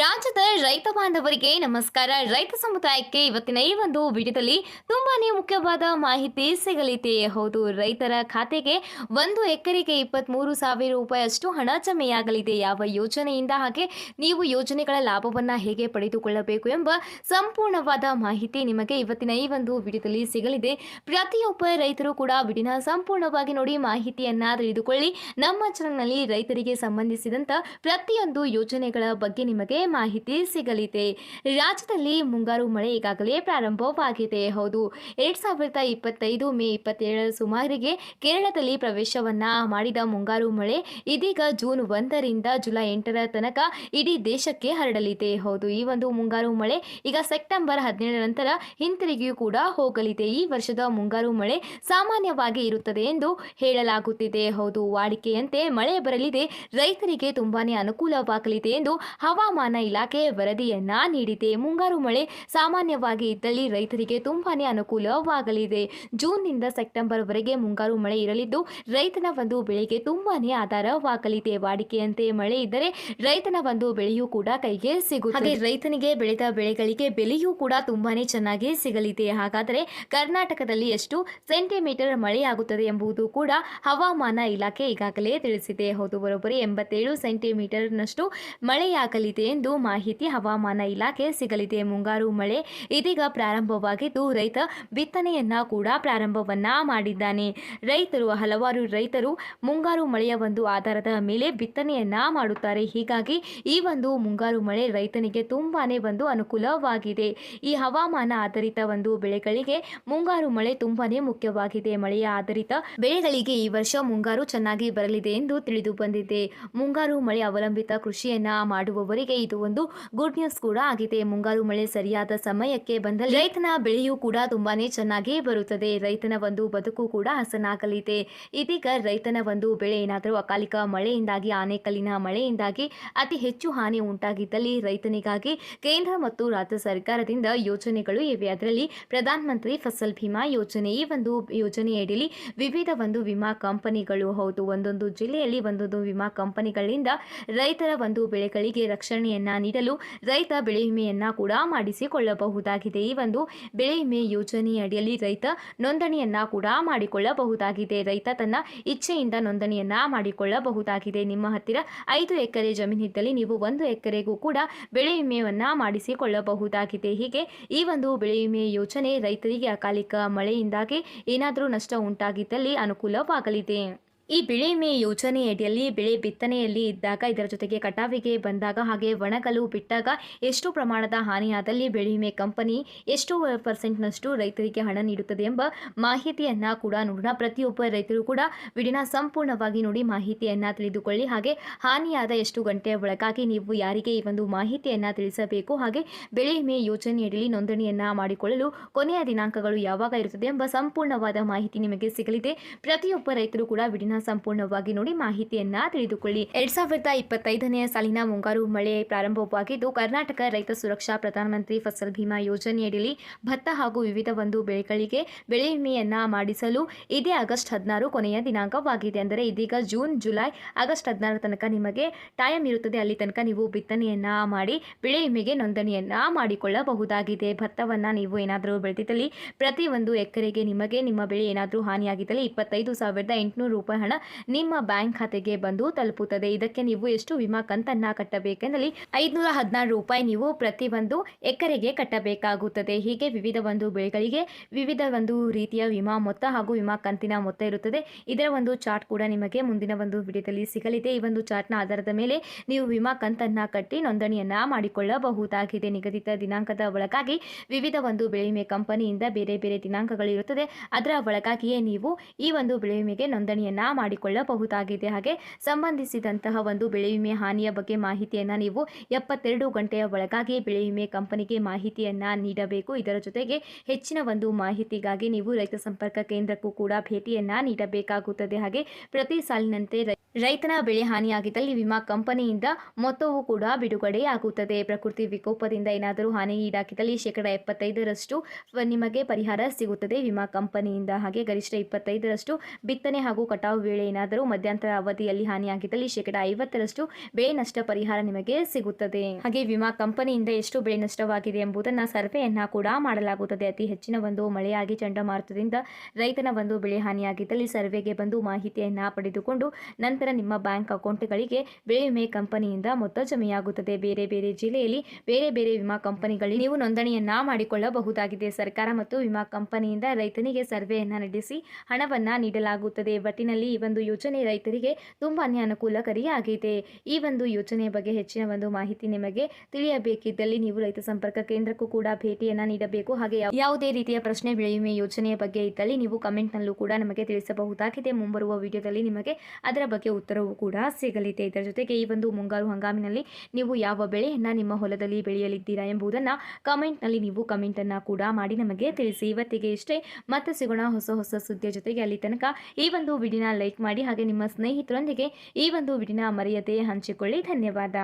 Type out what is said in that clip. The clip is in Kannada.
ರಾಜ್ಯದ ರೈತ ಬಾಂಧವರಿಗೆ ನಮಸ್ಕಾರ. ರೈತ ಸಮುದಾಯಕ್ಕೆ ಇವತ್ತಿನ ಈ ಒಂದು ವಿಡಿಯೋದಲ್ಲಿ ತುಂಬಾನೇ ಮುಖ್ಯವಾದ ಮಾಹಿತಿ ಸಿಗಲಿದೆ. ಹೌದು, ರೈತರ ಖಾತೆಗೆ ಒಂದು ಎಕರೆಗೆ ಇಪ್ಪತ್ತ್ಮೂರು ಸಾವಿರ ರೂಪಾಯಿಯಷ್ಟು ಹಣ ಜಮೆಯಾಗಲಿದೆ. ಯಾವ ಯೋಜನೆಯಿಂದ ಹಾಗೆ ನೀವು ಯೋಜನೆಗಳ ಲಾಭವನ್ನು ಹೇಗೆ ಪಡೆದುಕೊಳ್ಳಬೇಕು ಎಂಬ ಸಂಪೂರ್ಣವಾದ ಮಾಹಿತಿ ನಿಮಗೆ ಇವತ್ತಿನ ಈ ಒಂದು ವಿಡಿಯೋದಲ್ಲಿ ಸಿಗಲಿದೆ. ಪ್ರತಿಯೊಬ್ಬ ರೈತರು ಕೂಡ ವಿಡಿಯೋನ ಸಂಪೂರ್ಣವಾಗಿ ನೋಡಿ ಮಾಹಿತಿಯನ್ನು ತಿಳಿದುಕೊಳ್ಳಿ. ನಮ್ಮ ಚಾನಲ್ನಲ್ಲಿ ರೈತರಿಗೆ ಸಂಬಂಧಿಸಿದಂತ ಪ್ರತಿಯೊಂದು ಯೋಜನೆಗಳ ಬಗ್ಗೆ ನಿಮಗೆ ಮಾಹಿತಿ ಸಿಗಲಿದೆ. ರಾಜ್ಯದಲ್ಲಿ ಮುಂಗಾರು ಮಳೆ ಈಗಾಗಲೇ ಪ್ರಾರಂಭವಾಗಿದೆ. ಹೌದು, ಎರಡ್ ಸಾವಿರದ ಇಪ್ಪತ್ತೈದು ಮೇ ಇಪ್ಪತ್ತೇಳರ ಸುಮಾರಿಗೆ ಕೇರಳದಲ್ಲಿ ಪ್ರವೇಶವನ್ನ ಮಾಡಿದ ಮುಂಗಾರು ಮಳೆ ಇದೀಗ ಜೂನ್ ಒಂದರಿಂದ ಜುಲೈ ಎಂಟರ ತನಕ ಇಡೀ ದೇಶಕ್ಕೆ ಹರಡಲಿದೆ. ಹೌದು, ಈ ಒಂದು ಮುಂಗಾರು ಮಳೆ ಈಗ ಸೆಪ್ಟೆಂಬರ್ ಹದಿನೇಳರ ನಂತರ ಹಿಂತಿರುಗಿಯೂ ಕೂಡ ಹೋಗಲಿದೆ. ಈ ವರ್ಷದ ಮುಂಗಾರು ಮಳೆ ಸಾಮಾನ್ಯವಾಗಿ ಇರುತ್ತದೆ ಎಂದು ಹೇಳಲಾಗುತ್ತಿದೆ. ಹೌದು, ವಾಡಿಕೆಯಂತೆ ಮಳೆ ಬರಲಿದೆ. ರೈತರಿಗೆ ತುಂಬಾನೇ ಅನುಕೂಲವಾಗಲಿದೆ ಎಂದು ಹವಾಮಾನ ಇಲಾಖೆ ವರದಿಯನ್ನ ನೀಡಿದೆ. ಮುಂಗಾರು ಮಳೆ ಸಾಮಾನ್ಯವಾಗಿ ಇದ್ದಲ್ಲಿ ರೈತರಿಗೆ ತುಂಬಾನೇ ಅನುಕೂಲವಾಗಲಿದೆ. ಜೂನ್ನಿಂದ ಸೆಪ್ಟೆಂಬರ್ ವರೆಗೆ ಮುಂಗಾರು ಮಳೆ ಇರಲಿದ್ದು, ರೈತನ ಒಂದು ಬೆಳೆಗೆ ತುಂಬಾನೇ ಆಧಾರವಾಗಲಿದೆ. ವಾಡಿಕೆಯಂತೆ ಮಳೆ ಇದ್ದರೆ ರೈತನ ಒಂದು ಬೆಳೆಯೂ ಕೂಡ ಕೈಗೆ ಸಿಗುತ್ತದೆ. ಹಾಗೆ ರೈತನಿಗೆ ಬೆಳೆದ ಬೆಳೆಗಳಿಗೆ ಬೆಲೆಯೂ ಕೂಡ ತುಂಬಾನೇ ಚೆನ್ನಾಗಿ ಸಿಗಲಿದೆ. ಹಾಗಾದರೆ ಕರ್ನಾಟಕದಲ್ಲಿ ಎಷ್ಟು ಸೆಂಟಿಮೀಟರ್ ಮಳೆಯಾಗುತ್ತದೆ ಎಂಬುದು ಕೂಡ ಹವಾಮಾನ ಇಲಾಖೆ ಈಗಾಗಲೇ ತಿಳಿಸಿದೆ. ಹೌದು, ಬರೋಬ್ಬರಿ ಎಂಬತ್ತೇಳು ಸೆಂಟಿಮೀಟರ್ನಷ್ಟು ಮಳೆಯಾಗಲಿದೆ. ಎಂದು ಮಾಹಿತಿ ಹವಾಮಾನ ಇಲಾಖೆ ಸಿಗಲಿದೆ. ಮುಂಗಾರು ಮಳೆ ಇದೀಗ ಪ್ರಾರಂಭವಾಗಿದ್ದು ರೈತ ಬಿತ್ತನೆಯನ್ನ ಕೂಡ ಪ್ರಾರಂಭವನ್ನ ಮಾಡಿದ್ದಾನೆ. ರೈತರು, ಹಲವಾರು ರೈತರು ಮುಂಗಾರು ಮಳೆಯ ಒಂದು ಆಧಾರದ ಮೇಲೆ ಬಿತ್ತನೆಯನ್ನ ಮಾಡುತ್ತಾರೆ. ಹೀಗಾಗಿ ಈ ಒಂದು ಮುಂಗಾರು ಮಳೆ ರೈತನಿಗೆ ತುಂಬಾನೇ ಒಂದು ಅನುಕೂಲವಾಗಿದೆ. ಈ ಹವಾಮಾನ ಆಧಾರಿತ ಒಂದು ಬೆಳೆಗಳಿಗೆ ಮುಂಗಾರು ಮಳೆ ತುಂಬಾನೇ ಮುಖ್ಯವಾಗಿದೆ. ಮಳೆಯ ಆಧಾರಿತ ಬೆಳೆಗಳಿಗೆ ಈ ವರ್ಷ ಮುಂಗಾರು ಚೆನ್ನಾಗಿ ಬರಲಿದೆ ಎಂದು ತಿಳಿದು ಬಂದಿದೆ. ಮುಂಗಾರು ಮಳೆ ಅವಲಂಬಿತ ಕೃಷಿಯನ್ನ ಮಾಡುವವರಿಗೆ ಇದು ಒಂದು ಗುಡ್ ನ್ಯೂಸ್ ಕೂಡ ಆಗಿದೆ. ಮುಂಗಾರು ಮಳೆ ಸರಿಯಾದ ಸಮಯಕ್ಕೆ ಬಂದಲ್ಲಿ ರೈತನ ಬೆಳೆಯೂ ಕೂಡ ತುಂಬಾನೇ ಚೆನ್ನಾಗಿ ಬರುತ್ತದೆ. ರೈತನ ಒಂದು ಬದುಕು ಕೂಡ ಹಸನಾಗಲಿದೆ. ಇದೀಗ ರೈತನ ಒಂದು ಬೆಳೆ ಏನಾದರೂ ಅಕಾಲಿಕ ಮಳೆಯಿಂದಾಗಿ, ಆನೆಕಲ್ಲಿನ ಮಳೆಯಿಂದಾಗಿ ಅತಿ ಹೆಚ್ಚು ಹಾನಿ ಉಂಟಾಗಿದ್ದಲ್ಲಿ ರೈತನಿಗಾಗಿ ಕೇಂದ್ರ ಮತ್ತು ರಾಜ್ಯ ಸರ್ಕಾರದಿಂದ ಯೋಜನೆಗಳು ಇವೆ. ಅದರಲ್ಲಿ ಪ್ರಧಾನ ಮಂತ್ರಿ ಫಸಲ್ ಭೀಮಾ ಯೋಜನೆ, ಈ ಒಂದು ಯೋಜನೆಯಡಿಯಲ್ಲಿ ವಿವಿಧ ಒಂದು ವಿಮಾ ಕಂಪನಿಗಳು, ಹೌದು, ಒಂದೊಂದು ಜಿಲ್ಲೆಯಲ್ಲಿ ಒಂದೊಂದು ವಿಮಾ ಕಂಪನಿಗಳಿಂದ ರೈತರ ಒಂದು ಬೆಳೆಗಳಿಗೆ ರಕ್ಷಣೆಯನ್ನ ನೀಡಲು ರೈತ ಬೆಳೆ ವಿಮೆಯನ್ನ ಕೂಡ ಮಾಡಿಸಿಕೊಳ್ಳಬಹುದಾಗಿದೆ. ಈ ಒಂದು ಬೆಳೆ ವಿಮೆ ಯೋಜನೆಯಡಿಯಲ್ಲಿ ರೈತ ನೋಂದಣಿಯನ್ನ ಕೂಡ ಮಾಡಿಕೊಳ್ಳಬಹುದಾಗಿದೆ. ರೈತ ತನ್ನ ಇಚ್ಛೆಯಿಂದ ನೋಂದಣಿಯನ್ನ ಮಾಡಿಕೊಳ್ಳಬಹುದಾಗಿದೆ. ನಿಮ್ಮ ಹತ್ತಿರ ಐದು ಎಕರೆ ಜಮೀನಿದ್ದಲ್ಲಿ ನೀವು ಒಂದು ಎಕರೆಗೂ ಕೂಡ ಬೆಳೆ ವಿಮೆಯನ್ನ ಮಾಡಿಸಿಕೊಳ್ಳಬಹುದಾಗಿದೆ. ಹೀಗೆ ಈ ಒಂದು ಬೆಳೆ ವಿಮೆ ಯೋಜನೆ ರೈತರಿಗೆ ಅಕಾಲಿಕ ಮಳೆಯಿಂದಾಗಿ ಏನಾದರೂ ನಷ್ಟ ಉಂಟಾಗಿದ್ದಲ್ಲಿ ಅನುಕೂಲವಾಗಲಿದೆ. ಈ ಬೆಳೆ ವಿಮೆ ಯೋಜನೆಯಡಿಯಲ್ಲಿ ಬೆಳೆ ಬಿತ್ತನೆಯಲ್ಲಿ ಇದ್ದಾಗ ಇದರ ಜೊತೆಗೆ ಕಟಾವಿಗೆ ಬಂದಾಗ ಹಾಗೆ ಒಣಗಲು ಬಿಟ್ಟಾಗ ಎಷ್ಟು ಪ್ರಮಾಣದ ಹಾನಿಯಾದಲ್ಲಿ ಬೆಳೆ ವಿಮೆ ಕಂಪನಿ ಎಷ್ಟು ಪರ್ಸೆಂಟ್ನಷ್ಟು ರೈತರಿಗೆ ಹಣ ನೀಡುತ್ತದೆ ಎಂಬ ಮಾಹಿತಿಯನ್ನು ಕೂಡ ನೋಡೋಣ. ಪ್ರತಿಯೊಬ್ಬ ರೈತರು ಕೂಡ ವಿಡಿಯೋನ ಸಂಪೂರ್ಣವಾಗಿ ನೋಡಿ ಮಾಹಿತಿಯನ್ನು ತಿಳಿದುಕೊಳ್ಳಿ. ಹಾಗೆ ಹಾನಿಯಾದ ಎಷ್ಟು ಗಂಟೆಯ ಒಳಗಾಗಿ ನೀವು ಯಾರಿಗೆ ಈ ಒಂದು ಮಾಹಿತಿಯನ್ನು ತಿಳಿಸಬೇಕು? ಹಾಗೆ ಬೆಳೆ ವಿಮೆ ಯೋಜನೆಯಡಿಯಲ್ಲಿ ನೋಂದಣಿಯನ್ನು ಮಾಡಿಕೊಳ್ಳಲು ಕೊನೆಯ ದಿನಾಂಕಗಳು ಯಾವಾಗ ಇರುತ್ತದೆ ಎಂಬ ಸಂಪೂರ್ಣವಾದ ಮಾಹಿತಿ ನಿಮಗೆ ಸಿಗಲಿದೆ. ಪ್ರತಿಯೊಬ್ಬ ರೈತರು ಕೂಡ ವಿಡಿಯೋನ ಸಂಪೂರ್ಣವಾಗಿ ನೋಡಿ ಮಾಹಿತಿಯನ್ನ ತಿಳಿದುಕೊಳ್ಳಿ. ಎರಡ್ ಸಾವಿರದ ಇಪ್ಪತ್ತೈದನೆಯ ಸಾಲಿನ ಮುಂಗಾರು ಮಳೆ ಪ್ರಾರಂಭವಾಗಿದ್ದು, ಕರ್ನಾಟಕ ರೈತ ಸುರಕ್ಷಾ ಪ್ರಧಾನಮಂತ್ರಿ ಫಸಲ್ ಭೀಮಾ ಯೋಜನೆಯಡಿಯಲ್ಲಿ ಭತ್ತ ಹಾಗೂ ವಿವಿಧ ಒಂದು ಬೆಳೆಗಳಿಗೆ ಬೆಳೆ ವಿಮೆಯನ್ನ ಮಾಡಿಸಲು ಇದೇ ಆಗಸ್ಟ್ ಹದಿನಾರು ಕೊನೆಯ ದಿನಾಂಕವಾಗಿದೆ. ಅಂದರೆ ಇದೀಗ ಜೂನ್, ಜುಲೈ, ಆಗಸ್ಟ್ ಹದಿನಾರ ತನಕ ನಿಮಗೆ ಟೈಮ್ ಇರುತ್ತದೆ. ಅಲ್ಲಿ ತನಕ ನೀವು ಬಿತ್ತನೆಯನ್ನ ಮಾಡಿ, ಬೆಳೆ ವಿಮೆಗೆ ನೋಂದಣಿಯನ್ನ ಮಾಡಿಕೊಳ್ಳಬಹುದಾಗಿದೆ. ಭತ್ತವನ್ನ ನೀವು ಏನಾದರೂ ಬೆಳೆದಿದ್ದಲ್ಲಿ ಪ್ರತಿ ಒಂದು ಎಕರೆಗೆ ನಿಮಗೆ ನಿಮ್ಮ ಬೆಳೆ ಏನಾದರೂ ಹಾನಿಯಾಗಿದ್ದಲ್ಲಿ ಇಪ್ಪತ್ತೈದು ಸಾವಿರದ ಎಂಟುನೂರು ರೂಪಾಯಿ ಹಣ ನಿಮ್ಮ ಬ್ಯಾಂಕ್ ಖಾತೆಗೆ ಬಂದು ತಲುಪುತ್ತದೆ. ಇದಕ್ಕೆ ನೀವು ಎಷ್ಟು ವಿಮಾ ಕಂತನ್ನ ಕಟ್ಟಬೇಕೆಂದಲ್ಲಿ ಐದುನೂರ ಹದಿನಾರು ರೂಪಾಯಿ ನೀವು ಪ್ರತಿ ಒಂದು ಎಕರೆಗೆ ಕಟ್ಟಬೇಕಾಗುತ್ತದೆ. ಹೀಗೆ ವಿವಿಧ ಒಂದು ಬೆಳೆಗಳಿಗೆ ವಿವಿಧ ಒಂದು ರೀತಿಯ ವಿಮಾ ಮೊತ್ತ ಹಾಗೂ ವಿಮಾ ಕಂತಿನ ಮೊತ್ತ ಇರುತ್ತದೆ. ಇದರ ಒಂದು ಚಾರ್ಟ್ ಕೂಡ ನಿಮಗೆ ಮುಂದಿನ ಒಂದು ವಿಡಿಯೋದಲ್ಲಿ ಸಿಗಲಿದೆ. ಈ ಒಂದು ಚಾರ್ಟ್ನ ಆಧಾರದ ಮೇಲೆ ನೀವು ವಿಮಾ ಕಂತನ್ನು ಕಟ್ಟಿ ನೋಂದಣಿಯನ್ನು ಮಾಡಿಕೊಳ್ಳಬಹುದಾಗಿದೆ. ನಿಗದಿತ ದಿನಾಂಕದ ಒಳಗಾಗಿ ವಿವಿಧ ಒಂದು ಬೆಳೆ ವಿಮೆ ಕಂಪನಿಯಿಂದ ಬೇರೆ ಬೇರೆ ದಿನಾಂಕಗಳು ಇರುತ್ತದೆ ಅದರ ಒಳಗಾಗಿಯೇ ನೀವು ಈ ಒಂದು ಬೆಳೆ ವಿಮೆಗೆ ನೋಂದಣಿಯನ್ನ ಮಾಡಿಕೊಳ್ಳಬಹುದಾಗಿದೆ. ಹಾಗೆ ಸಂಬಂಧಿಸಿದಂತಹ ಒಂದು ಬೆಳೆ ವಿಮೆ ಹಾನಿಯ ಬಗ್ಗೆ ಮಾಹಿತಿಯನ್ನ ನೀವು ಎಪ್ಪತ್ತೆರಡು ಗಂಟೆಯ ಒಳಗಾಗಿ ಬೆಳೆ ವಿಮೆ ಕಂಪನಿಗೆ ಮಾಹಿತಿಯನ್ನ ನೀಡಬೇಕು. ಇದರ ಜೊತೆಗೆ ಹೆಚ್ಚಿನ ಒಂದು ಮಾಹಿತಿಗಾಗಿ ನೀವು ರೈತ ಸಂಪರ್ಕ ಕೇಂದ್ರಕ್ಕೂ ಕೂಡ ಭೇಟಿಯನ್ನ ನೀಡಬೇಕಾಗುತ್ತದೆ. ಹಾಗೆ ಪ್ರತಿ ಸಾಲಿನಂತೆ ರೈತನ ಬೆಳೆ ಹಾನಿಯಾಗಿದ್ದಲ್ಲಿ ವಿಮಾ ಕಂಪನಿಯಿಂದ ಮೊತ್ತವೂ ಕೂಡ ಬಿಡುಗಡೆಯಾಗುತ್ತದೆ. ಪ್ರಕೃತಿ ವಿಕೋಪದಿಂದ ಏನಾದರೂ ಹಾನಿ ಈಡಾಕಿದಲ್ಲಿ ಶೇಕಡ ಎಪ್ಪತ್ತೈದರಷ್ಟು ನಿಮಗೆ ಪರಿಹಾರ ಸಿಗುತ್ತದೆ ವಿಮಾ ಕಂಪನಿಯಿಂದ. ಹಾಗೆ ಗರಿಷ್ಠ ಇಪ್ಪತ್ತೈದರಷ್ಟು ಬಿತ್ತನೆ ಹಾಗೂ ಕಟಾವು ವೇಳೆ ಏನಾದರೂ ಮಧ್ಯಂತರ ಅವಧಿಯಲ್ಲಿ ಹಾನಿಯಾಗಿದ್ದಲ್ಲಿ ಶೇಕಡ ಐವತ್ತರಷ್ಟು ಬೆಳೆ ನಷ್ಟ ಪರಿಹಾರ ನಿಮಗೆ ಸಿಗುತ್ತದೆ. ಹಾಗೆ ವಿಮಾ ಕಂಪನಿಯಿಂದ ಎಷ್ಟು ಬೆಳೆ ನಷ್ಟವಾಗಿದೆ ಎಂಬುದನ್ನು ಸರ್ವೆಯನ್ನ ಕೂಡ ಮಾಡಲಾಗುತ್ತದೆ. ಅತಿ ಹೆಚ್ಚಿನ ಒಂದು ಮಳೆಯಾಗಿ ಚಂಡಮಾರುತದಿಂದ ರೈತನ ಒಂದು ಬೆಳೆ ಹಾನಿಯಾಗಿದ್ದಲ್ಲಿ ಸರ್ವೆಗೆ ಬಂದು ಮಾಹಿತಿಯನ್ನ ಪಡೆದುಕೊಂಡು ನಂತರ ನಿಮ್ಮ ಬ್ಯಾಂಕ್ ಅಕೌಂಟ್ಗಳಿಗೆ ಬೆಳೆ ವಿಮೆ ಕಂಪನಿಯಿಂದ ಮೊತ್ತ ಜಮೆಯಾಗುತ್ತದೆ. ಬೇರೆ ಬೇರೆ ಜಿಲ್ಲೆಯಲ್ಲಿ ಬೇರೆ ಬೇರೆ ವಿಮಾ ಕಂಪನಿಗಳಿಗೆ ನೀವು ನೋಂದಣಿಯನ್ನ ಮಾಡಿಕೊಳ್ಳಬಹುದಾಗಿದೆ. ಸರ್ಕಾರ ಮತ್ತು ವಿಮಾ ಕಂಪನಿಯಿಂದ ರೈತನಿಗೆ ಸರ್ವೆಯನ್ನ ನಡೆಸಿ ಹಣವನ್ನ ನೀಡಲಾಗುತ್ತದೆ. ಒಟ್ಟಿನಲ್ಲಿ ಈ ಒಂದು ಯೋಜನೆ ರೈತರಿಗೆ ತುಂಬಾ ಅನುಕೂಲಕಾರಿಯಾಗಿದೆ ಈ ಒಂದು ಯೋಜನೆಯ ಬಗ್ಗೆ ಹೆಚ್ಚಿನ ಒಂದು ಮಾಹಿತಿ ನಿಮಗೆ ತಿಳಿಯಬೇಕಿದ್ದಲ್ಲಿ ನೀವು ರೈತ ಸಂಪರ್ಕ ಕೇಂದ್ರಕ್ಕೂ ಕೂಡ ಭೇಟಿಯನ್ನ ನೀಡಬೇಕು. ಹಾಗೆ ಯಾವ- ಯಾವುದೇ ರೀತಿಯ ಪ್ರಶ್ನೆ ವಿಮೆ ಯೋಜನೆಯ ಬಗ್ಗೆ ಇದ್ದಲ್ಲಿ ನೀವು ಕಮೆಂಟ್ನಲ್ಲೂ ಕೂಡ ನಮಗೆ ತಿಳಿಸಬಹುದಾಗಿದೆ. ಮುಂಬರುವ ವಿಡಿಯೋದಲ್ಲಿ ನಿಮಗೆ ಅದರ ಬಗ್ಗೆ ಉತ್ತರವೂ ಕೂಡ ಸಿಗಲಿದೆ. ಇದರ ಜೊತೆಗೆ ಈ ಒಂದು ಮುಂಗಾರು ಹಂಗಾಮಿನಲ್ಲಿ ನೀವು ಯಾವ ಬೆಳೆಯನ್ನ ನಿಮ್ಮ ಹೊಲದಲ್ಲಿ ಬೆಳೆಯಲಿದ್ದೀರಾ ಎಂಬುದನ್ನು ಕಮೆಂಟ್ನಲ್ಲಿ ನೀವು ಕಮೆಂಟನ್ನು ಕೂಡ ಮಾಡಿ ನಮಗೆ ತಿಳಿಸಿ. ಇವತ್ತಿಗೆ ಇಷ್ಟೇ. ಮತ್ತೆ ಸಿಗೋಣ ಹೊಸ ಹೊಸ ಸುದ್ದಿಯ ಜೊತೆಗೆ. ಅಲ್ಲಿ ತನಕ ಈ ಒಂದು ವಿಡಿಯೋನ ಲೈಕ್ ಮಾಡಿ ಹಾಗೆ ನಿಮ್ಮ ಸ್ನೇಹಿತರೊಂದಿಗೆ ಈ ಒಂದು ವಿಡಿಯೋನ ಮರೆಯದೆ ಹಂಚಿಕೊಳ್ಳಿ. ಧನ್ಯವಾದ.